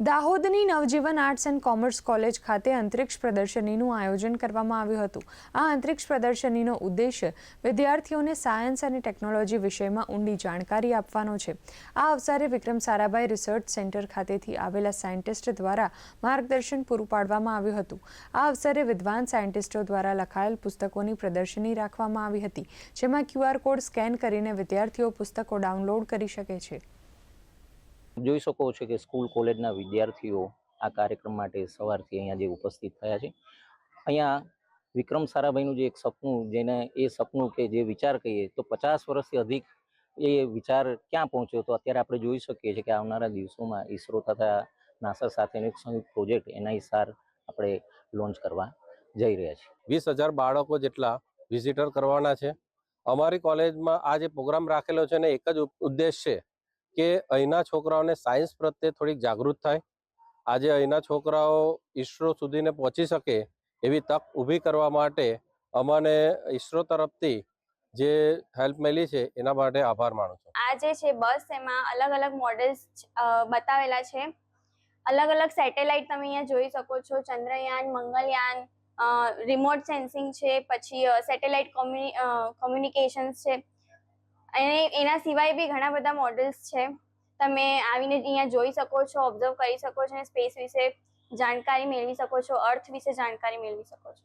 દાહોદની Navjivan arts and commerce college ખાતે અંતરિક્ષ પ્રદર્શનીનું આયોજન કરવામાં આવ્યું હતું. આ અંતરિક્ષ પ્રદર્શનીનો ઉદ્દેશ્ય વિદ્યાર્થીઓને સાયન્સ અને ટેકનોલોજી વિષયમાં ઊંડી જાણકારી આપવાનો છે. આ અવસરે વિક્રમ સારાભાઈ રિસર્ચ સેન્ટર ખાતેથી આવેલા સાયન્ટિસ્ટ દ્વારા માર્ગદર્શન પૂરું પાડવામાં આવ્યું હતું. આ અવસરે વિદ્વાન સાયન્ટિસ્ટો દ્વારા લખાયેલ પુસ્તકોની પ્રદર્શની રાખવામાં આવી હતી, જેમાં ક્યુઆર કોડ સ્કેન કરીને વિદ્યાર્થીઓ પુસ્તકો ડાઉનલોડ કરી શકે છે. જોઈ શકો છો કે સ્કૂલ, કોલેજના વિદ્યાર્થીઓ આ કાર્યક્રમ માટે સવારથી અહીંયા જે ઉપસ્થિત થયા છે. અહીંયા વિક્રમ સારાભાઈનું જે એક સપનું, જેને એ સપનું કે જે વિચાર કહીએ, તો પચાસ વર્ષથી અધિક એ વિચાર ક્યાં પહોંચ્યો તો અત્યારે આપણે જોઈ શકીએ છીએ કે આવનારા દિવસોમાં ઈસરો તથા નાસા સાથેનો એક સંયુક્ત પ્રોજેક્ટ એનઆઈસાર આપણે લોન્ચ કરવા જઈ રહ્યા છીએ. વીસ હજાર બાળકો જેટલા વિઝિટર કરવાના છે. અમારી કોલેજમાં આ જે પ્રોગ્રામ રાખેલો છે ને એક જ ઉદ્દેશ છે કે અહીંના છોકરાઓને સાયન્સ પ્રત્યે થોડીક જાગૃત થાય. આજે અહીંના છોકરાઓ ઈસરો સુધીને પહોંચી શકે એવી તક ઊભી કરવા માટે અમને ઈસરો તરફથી જે હેલ્પ મળી છે એના માટે આભાર માનું છું. આ જે છે બસ, એમાં અલગ અલગ મોડેલ્સ બતાવેલા છે. અલગ અલગ સેટેલાઇટ તમે અહીંયા જોઈ શકો છો. ચંદ્રયાન, મંગલયાન રિમોટ સેન્સિંગ છે, પછી સેટેલાઇટ કોમ્યુનિકેશન્સ છે. અને એના સિવાય બી ઘણા બધા મોડલ્સ છે. તમે આવીને અહીંયા જોઈ શકો છો ઓબ્ઝર્વ કરી શકો છો અને સ્પેસ વિશે જાણકારી મેળવી શકો છો અર્થ વિશે જાણકારી મેળવી શકો છો.